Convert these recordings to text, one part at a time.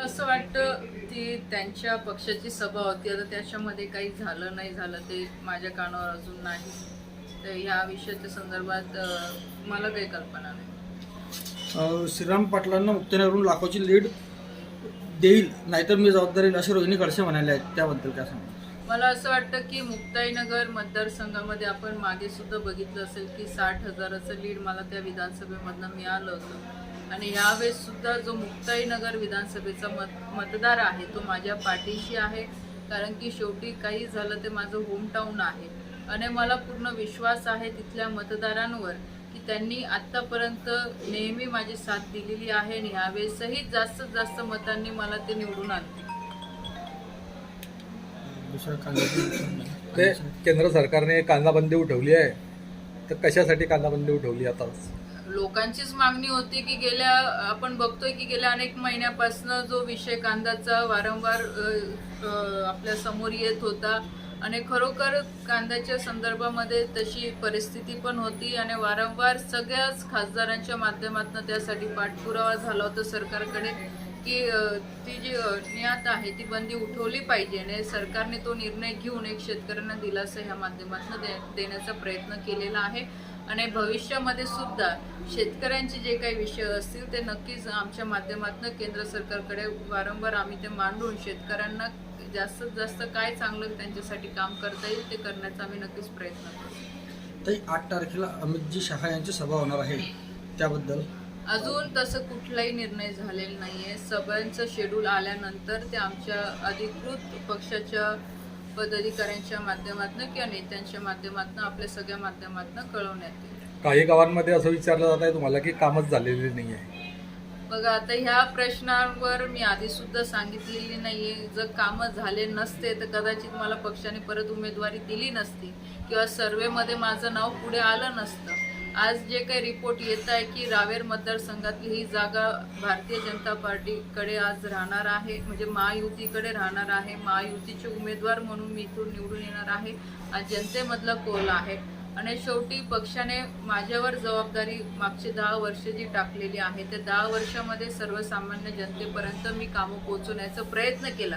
असं वाटतं ती त्यांच्या पक्षाची सभा होती. आता त्याच्यामध्ये काही झालं नाही झालं ते माझ्या कानावर अजून नाही. तर ह्या विषयाच्या संदर्भात अ, मला काही कल्पना नाही. अ, श्रीराम पाटलांना मुक्तनगरून लाखोची लीड देईल नाहीतर मी जबाबदारी असे रोहिणी खडसे म्हणाले आहेत. त्याबद्दल काय सांगा मला असं वाटतं की मुक्ताईनगर मतदारसंघामध्ये आपण मागे सुद्धा बघितलं असेल की साठ हजाराचं लीड मला त्या विधानसभेमधनं मिळालं होतं. आणि यावेळेस सुद्धा जो मुक्ताईनगर विधानसभेचा मत मतदार आहे तो माझ्या पाठीशी आहे. कारण की शेवटी काही झालं ते माझं होम टाऊन आहे. आणि मला पूर्ण विश्वास आहे तिथल्या मतदारांवर की त्यांनी आत्तापर्यंत नेहमी माझी साथ दिलेली आहे आणि यावेळेसही जास्तीत जास्त मतांनी मला ते निवडून आणतील. ते केंद्र सरकारने कांदाबंदी उठवली आहे. तर कशासाठी कांदाबंदी उठवली आता? लोकांचीच मागणी होती की गेल्या आपण बघतोय की गेल्या अनेक महिन्यापासून जो विषय कांद्याचा वारंवार आपल्यासमोर येत होता आणि खरोखर कांद्याच्या संदर्भामध्ये तशी परिस्थिती पण होती आणि वारंवार सगळ्याच खासदारांच्या माध्यमातून त्यासाठी पाठपुरावा झाला होता सरकारकडे. की ती जी अ, आहे ती बंदी उठवली पाहिजे आणि सरकारने तो निर्णय घेऊन एक शेतकऱ्यांना दिलासा ह्या माध्यमातून दे देण्याचा प्रयत्न केलेला आहे. आणि भविष्यामध्ये सुद्धा शेतकऱ्यांचे जे काही विषय असतील ते नक्कीच आमच्या माध्यमातून केंद्र सरकारकडे वारंवार आम्ही ते मांडून शेतकऱ्यांना जास्तीत जास्त काय चांगलं त्यांच्यासाठी काम करता येईल ते करण्याचा आम्ही नक्कीच प्रयत्न करू आठ तारखेला अमितजी शहा यांची सभा होणार आहे. त्याबद्दल? अजून तसं कुठलाही निर्णय झालेला नाहीये. सभेचं शेड्यूल आल्यानंतर ते आमच्या अधिकृत पक्षाच्या पदाधिकाऱ्यांच्या माध्यमातून किंवा नेत्यांच्या माध्यमातून आपल्या सगळ्या माध्यमातून कळवण्यात येईल. काही गावांमध्ये असं विचारलं जात आहे तुम्हाला की कामच झालेली नाही आहे बघा आता ह्या प्रश्नावर मी आधी सुद्धा सांगितलेली नाहीये. जर कामं झाले नसते तर कदाचित मला पक्षाने परत उमेदवारी दिली नसती किंवा सर्वेमध्ये माझं नाव पुढे आलं नसतं. आज जे काही रिपोर्ट येत आहे की रावेर मतदारसंघातली ही जागा भारतीय जनता पार्टीकडे आज राहणार आहे म्हणजे महायुतीकडे राहणार आहे. महायुतीचे उमेदवार म्हणून मी इथून निवडून येणार आहे. आज जनतेमधला कोल आहे. आणि शेवटी पक्षाने माझ्यावर जबाबदारी मागची दहा वर्ष जी टाकलेली आहे त्या दहा वर्षामध्ये सर्वसामान्य जनतेपर्यंत मी कामं पोचवण्याचा प्रयत्न केला.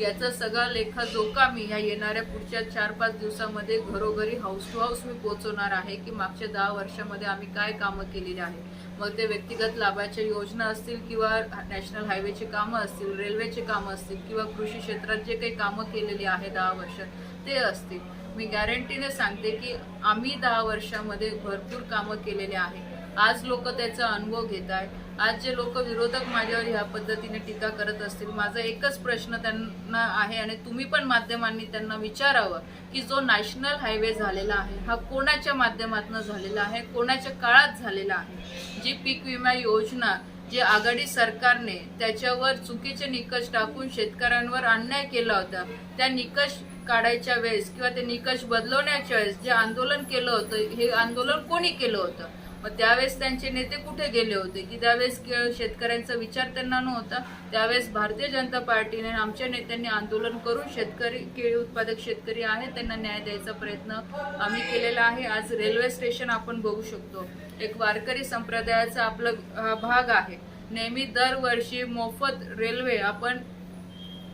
याचा सगळा लेखा जो का मी ह्या येणाऱ्या पुढच्या चार पाच दिवसामध्ये घरोघरी हाऊस टू हाऊस मी पोहोचवणार आहे की मागच्या दहा वर्षामध्ये आम्ही काय कामं केलेली आहे मग ते व्यक्तिगत लाभाच्या योजना असतील किंवा नॅशनल हायवेची कामं असतील रेल्वेचे कामं असतील किंवा कृषी क्षेत्रात जे काही कामं केलेली आहे दहा वर्षात ते असतील. मी गॅरंटीने सांगते की आम्ही दहा वर्षामध्ये भरपूर कामं केलेली आहे. आज लोक त्याचा अनुभव घेत आहे आज जे लोक विरोधक माझ्यावर ह्या पद्धतीने टीका करत असतील माझा एकच प्रश्न त्यांना आहे आणि तुम्ही पण माध्यमांनी त्यांना विचारावं की जो नॅशनल हायवे झालेला आहे हा कोणाच्या माध्यमातून झालेला आहे कोणाच्या काळात झालेला आहे? जी पीक विमा योजना जे आघाडी सरकारने त्याच्यावर चुकीचे निकष टाकून शेतकऱ्यांवर अन्याय केला होता त्या निकष काढायच्या वेळेस किंवा ते निकष बदलवण्याच्या वेळेस जे आंदोलन केलं होतं हे आंदोलन कोणी केलं होतं? मग त्यावेळेस त्यांचे नेते कुठे गेले होते? की त्यावेळेस के- शेतकऱ्यांचा विचार त्यांना नव्हता. त्यावेळेस भारतीय जनता पार्टीने आमच्या नेत्यांनी आंदोलन करून शेतकरी केळी उत्पादक शेतकरी आहेत त्यांना न्याय द्यायचा प्रयत्न आम्ही केलेला आहे. आज रेल्वे स्टेशन आपण बघू शकतो. एक वारकरी संप्रदायाचा आपला भाग आहे. नेहमी दरवर्षी मोफत रेल्वे आपण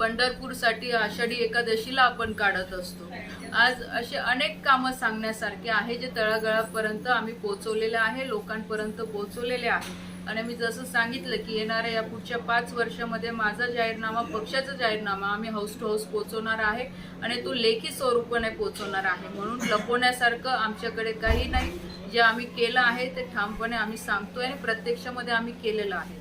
पंढरपूरसाठी आषाढी एकादशीला आपण काढत असतो. आज असे अनेक कामं सांगण्यासारखे आहे जे तळागळापर्यंत आम्ही पोचवलेले आहे लोकांपर्यंत पोचवलेले आहे. आणि मी जसं सांगितलं की येणाऱ्या या पुढच्या पाच वर्षामध्ये माझा जाहीरनामा पक्षाचा जाहीरनामा आम्ही हाऊस टू हाऊस पोचवणार आहे आणि तो लेखी स्वरूपाने पोचवणार आहे. म्हणून लपवण्यासारखं आमच्याकडे काही नाही. जे आम्ही केलं आहे ते ठामपणे आम्ही सांगतोय आणि प्रत्यक्षामध्ये आम्ही केलेलं आहे.